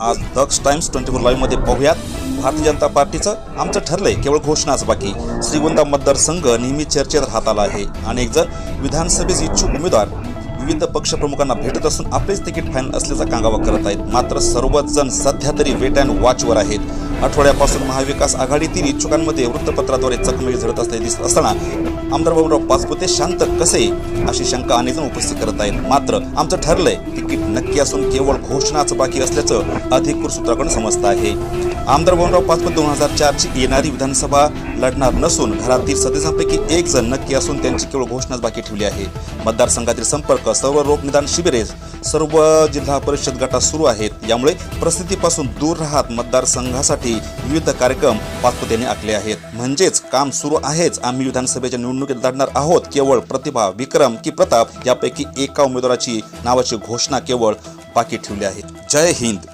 आज Daksh times twenty four लाईव्हमध्ये पाहूयात. भारतीय जनता पार्टीचं आमचं ठरलंय केवळ घोषणाच बाकी. श्रीगोंदा मतदारसंघ नेहमी चर्चेत राहत आला आहे. अनेक जण विधानसभेचे इच्छुक उमेदवार विविध पक्षप्रमुखांना भेटत असून आपलेच तिकीट फायनल असल्याचा कांगावा करत आहेत. मात्र सर्वच जण सध्या तरी वेट अँड वॉचवर आहेत. आठवड्यापासून महाविकास आघाडीतील इच्छुकांमध्ये वृत्तपत्राद्वारे चकमकी झडत असल्याचे दिसत असताना आमदार बाबूराव पाचपुते शांत कसे अशी शंका अनेक जण उपस्थित करत आहेत. मात्र आमचं ठरलंय तिकीट नक्की असून केवळ घोषणाच बाकी असल्याचं अधिकृत सूत्राकडून समजतं आहे. आमदार बाबूराव पाचपत दोन हजार चारची येणारी विधानसभा लढणार नसून घरातील सदस्यांपैकी एक जण नक्की असून त्यांची केवळ घोषणाच बाकी ठेवली आहे. मतदारसंघातील संपर्क सर्व रोगनिदान शिबिरे सर्व जिल्हा परिषद गटात सुरू आहेत. यामुळे परिस्थितीपासून दूर राहत मतदारसंघासाठी विविध कार्यक्रम पाचपुते यांनी आखले आहेत. म्हणजेच काम सुरू आहेच. आम्ही विधानसभेच्या निवडणुकीत लढणार आहोत. केवळ प्रतिभा विक्रम की प्रताप यापैकी एका उमेदवाराची नावाची घोषणा केवळ बाकी ठेवले आहे जय हिंद.